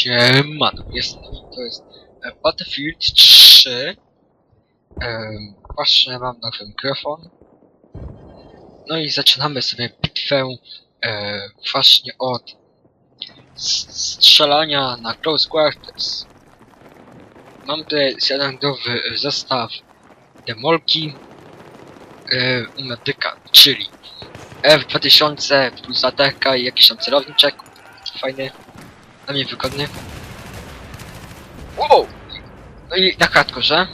Siemano, jest, to jest e, Battlefield 3. Em, właśnie mam nowy mikrofon. No i zaczynamy sobie bitwę e, właśnie od strzelania na close quarters. Mam tutaj standardowy zestaw demolki e, medyka, czyli F2000 plus latarka i jakiś tam celowniczek. Fajny, dla mnie wygodny. Wow! No i na hardkorze.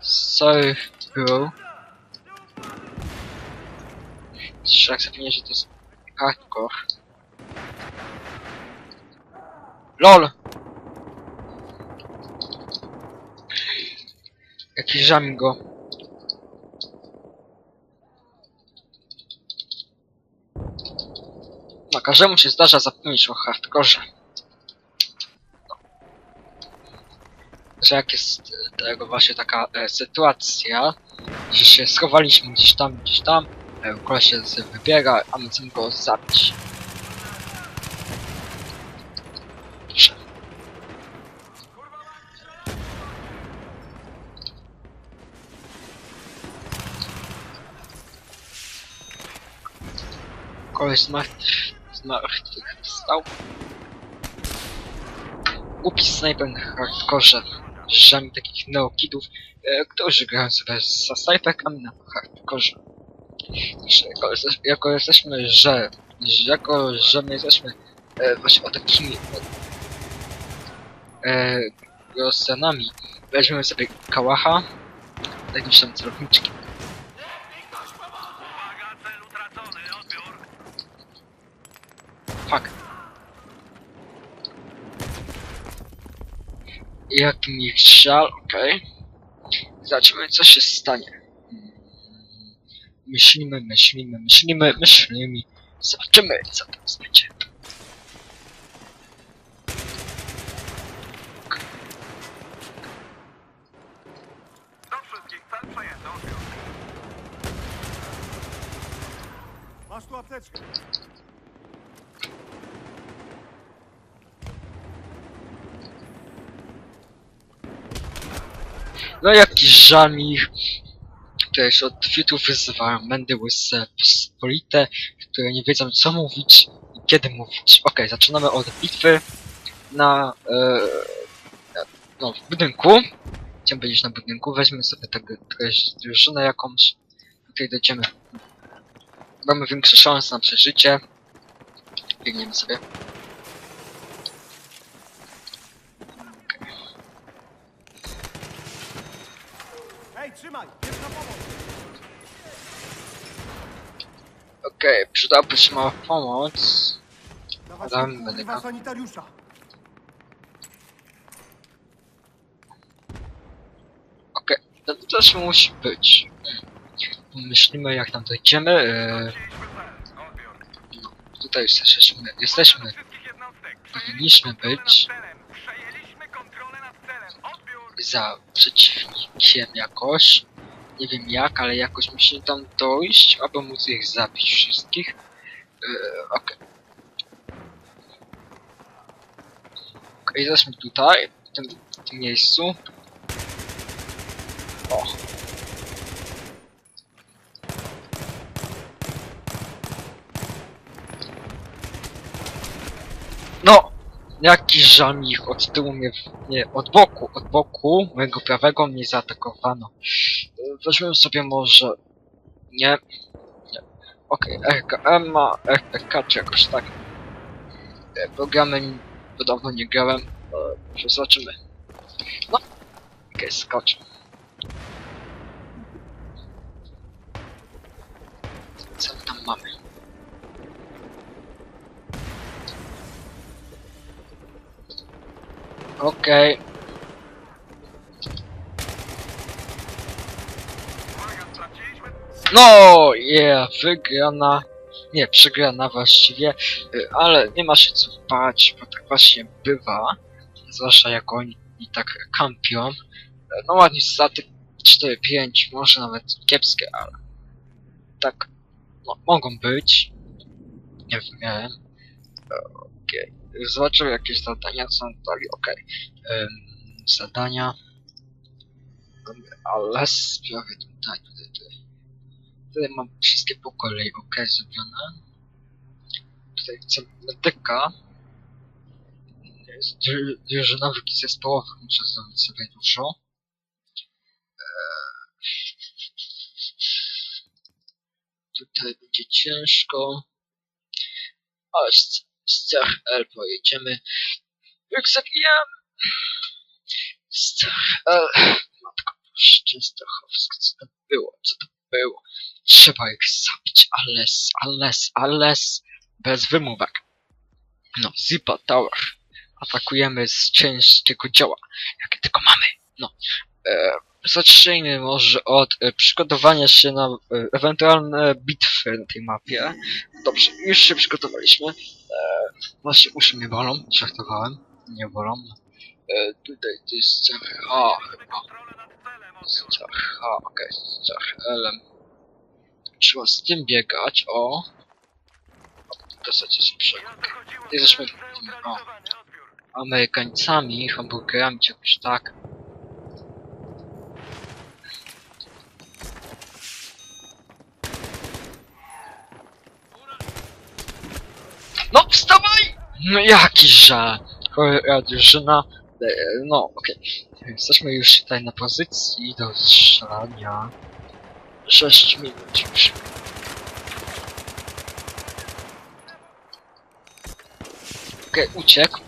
Sorry, bro. Szlak zapewnia, że to jest hardcore. LOL! Jakiś żam go. Każdemu się zdarza zapomnieć o hardkorze. Że jak jest e, tego właśnie taka e, sytuacja, że się schowaliśmy gdzieś tam, gdzieś tam, e, koleś się wybiega, a my chcemy go zabić. Dobrze. Koleś zmartw... zmartwychwstał. Głupi snajper na hardkorze. Rzeszami takich neokidów, e, którzy grają sobie za snajperkami na hardkorze. Że Jako, jako jesteśmy, że... jako, że my jesteśmy e, właśnie o takimi... E, Rosjanami, weźmiemy sobie kałacha, jakimś tam celowniczkiem. Uwaga, cel utracony, odbiór. Fuck. Jak mi żal, okej. Zobaczymy co się stanie. Myślimy, myślimy, myślimy, myślimy. Zobaczymy co tam będzie. Odbiór. Masz tu apteczkę. No jakiś żal mi ich. Które już od tweetów wyzywają mędy łyse pospolite, które nie wiedzą co mówić i kiedy mówić. Okej, zaczynamy od bitwy na, e, no, w budynku. Chciałem powiedzieć na budynku, weźmy sobie treść drużynę jakąś. Tutaj dojdziemy. Mamy większe szanse na przeżycie. Biegniemy sobie. Trzymaj! Jest na pomoc! Okej, przydałaby się mała pomoc. Dam medyka. sanitariusza. Okej, to też musi być. Myślimy jak tam dojdziemy. E, cel, odbiór. tutaj już jesteśmy, jesteśmy. Powinniśmy być. Za przeciwnikiem jakoś. Nie wiem jak, ale jakoś musimy tam dojść, aby móc ich zabić wszystkich. Yy, Okej. Okej, jesteśmy tutaj, w tym, w tym miejscu. O. No! Jaki żal mi ich od tyłu mnie, nie, od boku, od boku mojego prawego mnie zaatakowano. E, Weźmiemy sobie może, nie, nie, okej, RKM ma, RPK czy jakoś tak. E, Programy bo dawno nie grałem, e, zobaczymy. No, okej, skocz. Co my tam mamy? Okej, straciliśmy No, yeah, wygrana. Nie, przegrana właściwie, y, ale nie ma się co bać, bo tak właśnie bywa. Zwłaszcza jak oni tak kampią. No ładnie staty 4-5, może nawet kiepskie, ale tak no, mogą być. Nie wiem, Okej. Zobaczymy jakieś zadania, są dali, okej. Em, Zadania. Ale sprawy tutaj, tutaj, tutaj. Tutaj mam wszystkie po kolei, okej, zrobione. Tutaj chcę medyka. Drużyna wrógi zespołowych, muszę zrobić sobie dużo. Tutaj będzie ciężko. Ale Cech L pojedziemy. Zabijam! Z Cech L. Matko Boże, Częstochowsk, co to było? Co to było? Trzeba ich zabić, ales, ales, ales. Bez wymówek. No, Zipa Tower. Atakujemy z ciężkiego dzieła, jakie tylko mamy. No. E, zacznijmy może od e, przygotowania się na e, ewentualne bitwy na tej mapie. Dobrze, już się przygotowaliśmy. E, właśnie uszy mnie bolą, żartowałem. Nie bolą. E, tutaj to jest CH chyba. Kontrolę nad celem, odbiór. CH, okej, CH L. Trzeba z tym biegać, o. Dostać się dochodziło Jesteśmy- zneutralizowany, odbiór. Amerykańcami, hamburgerami, czy jakoś tak. No, wstawaj! No jaki żal! Cholera drużyna. E, No, okej. Jesteśmy już tutaj na pozycji do strzelania. 6 minut już. Okej, uciekł.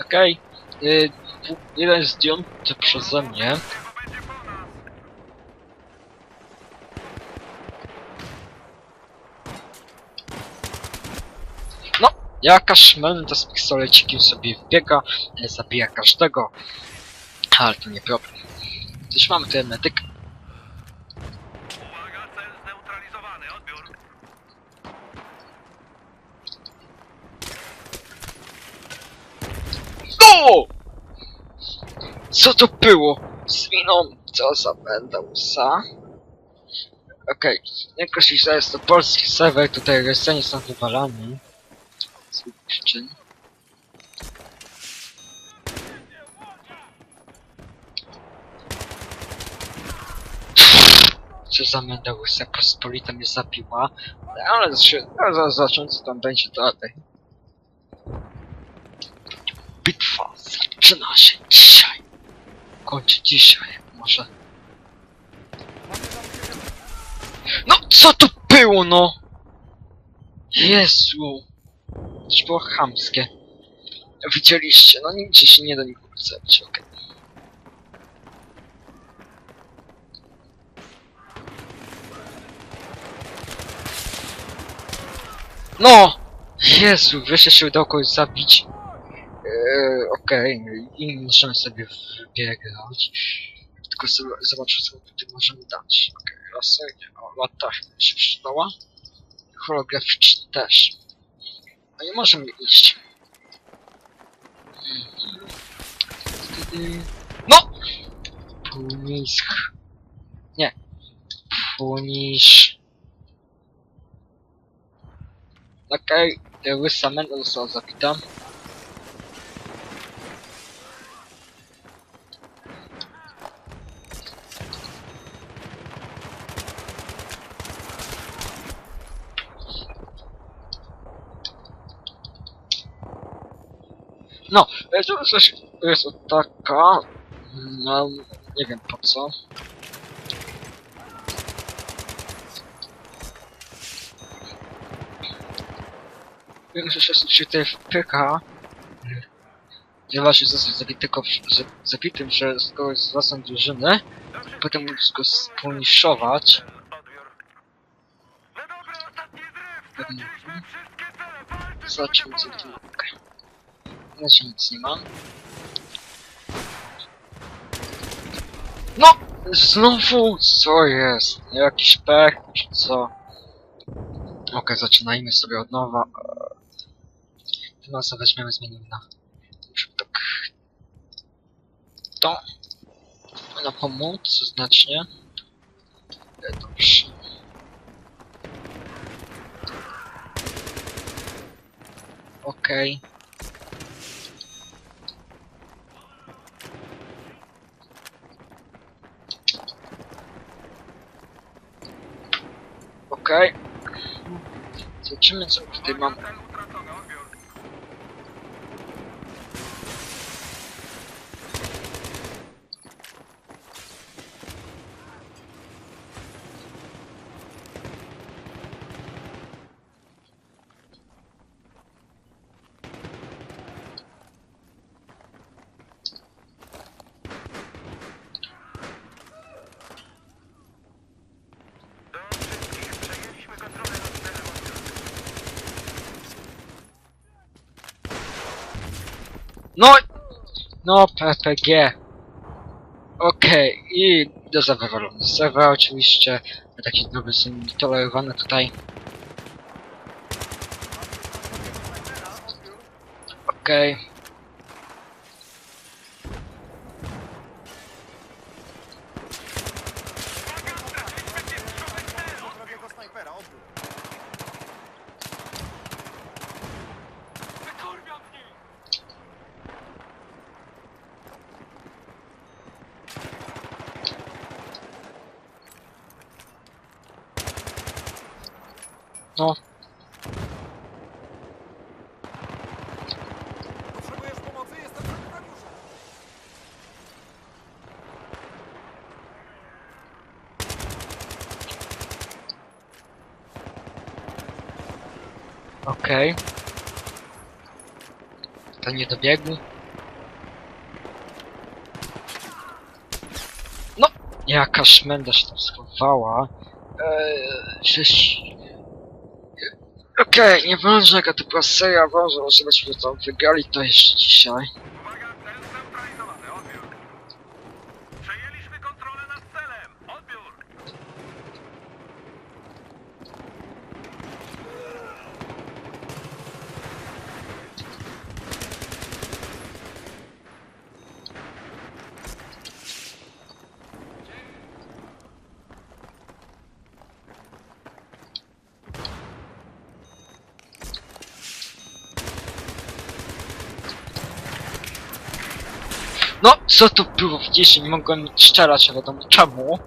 Okej. y, jeden zdjęty przeze mnie. Chyba będzie po nas. Jaka szmelta z pistolecikiem sobie wbiega, e, zabija każdego. Ale to nie problem. Też mamy tutaj medyk. Uwaga, cel zneutralizowany, odbiór. O! Co to było? Zwiną, co za będę łsa? Okej, jakoś i jest to polski serwer, tutaj resenie są wywalani. Przyczyn. Co za łysa, pospolita mnie zabiła. Ale się, zaraz zacząć co tam będzie dalej. Bitwa zaczyna się dzisiaj. Kończy dzisiaj, może. No, co to było, no? Jezu. To było chamskie. Widzieliście, no nigdzie się nie da nikogo zabić, okej. No! Jezu, wreszcie się udało kogoś zabić. Eee, okej, i możemy sobie wybiegać. Tylko sobie zobaczę, co tutaj możemy dać. Okej, okay, lasernie. O, latarnia się przydała. Holograficzny też. I możemy iść. No! Punisk. Nie. Punisz. Okej, okay. łysa menda została zabita. No, e, to coś jest taka. No, nie wiem po co. Wiem, że się tutaj wpycha. Nie da się zostać zabitego, zabitym przez kogoś z własnej drużyny. Potem móc go sponiszować. Zobaczymy co tu. po ja się nic nie mam. No! Znowu co jest? Jakiś pech czy co? Okej, okay, zaczynajmy sobie od nowa. Tym razem weźmiemy, zmienimy na... Tak. To. Na pomoc znacznie. E, dobrze. Okej. Okay. Okej. Zobaczymy co tutaj mam. Cel utracony, odbiór. Do wszystkich przejęliśmy kontrolę nad celem, odbiór. No! No, PPG. Okej, i do zawywalony serwer oczywiście. Takie droby są tolerowane tutaj. Okej. No, Potrzebujesz pomocy? Jestem sanitariuszem. okej. To nie dobiegł. No! Jaka szmenda się tam schowała. Eee, żeś... Okej, nie ważne jaka to była seria, ważne, żebyśmy to wygrali to jeszcze dzisiaj. Uwaga, cel zneutralizowany, odbiór. Przejęliśmy kontrolę nad celem, odbiór. No, co to było? Widzisz, nie mogłem strzelać, ale wiadomo czemu.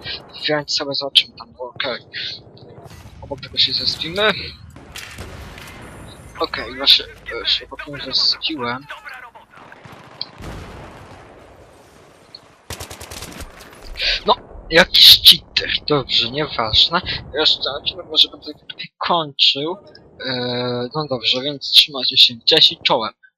Więc sobie zobaczymy tam było, okej. Obok tego się zespimy. Okej, właśnie e, się niego zespiłem. Robota. Jakiś cheater, dobrze, nieważne. Jeszcze odcinek może będę kończył. Eee, no dobrze, więc trzymajcie się, cześć i czołem.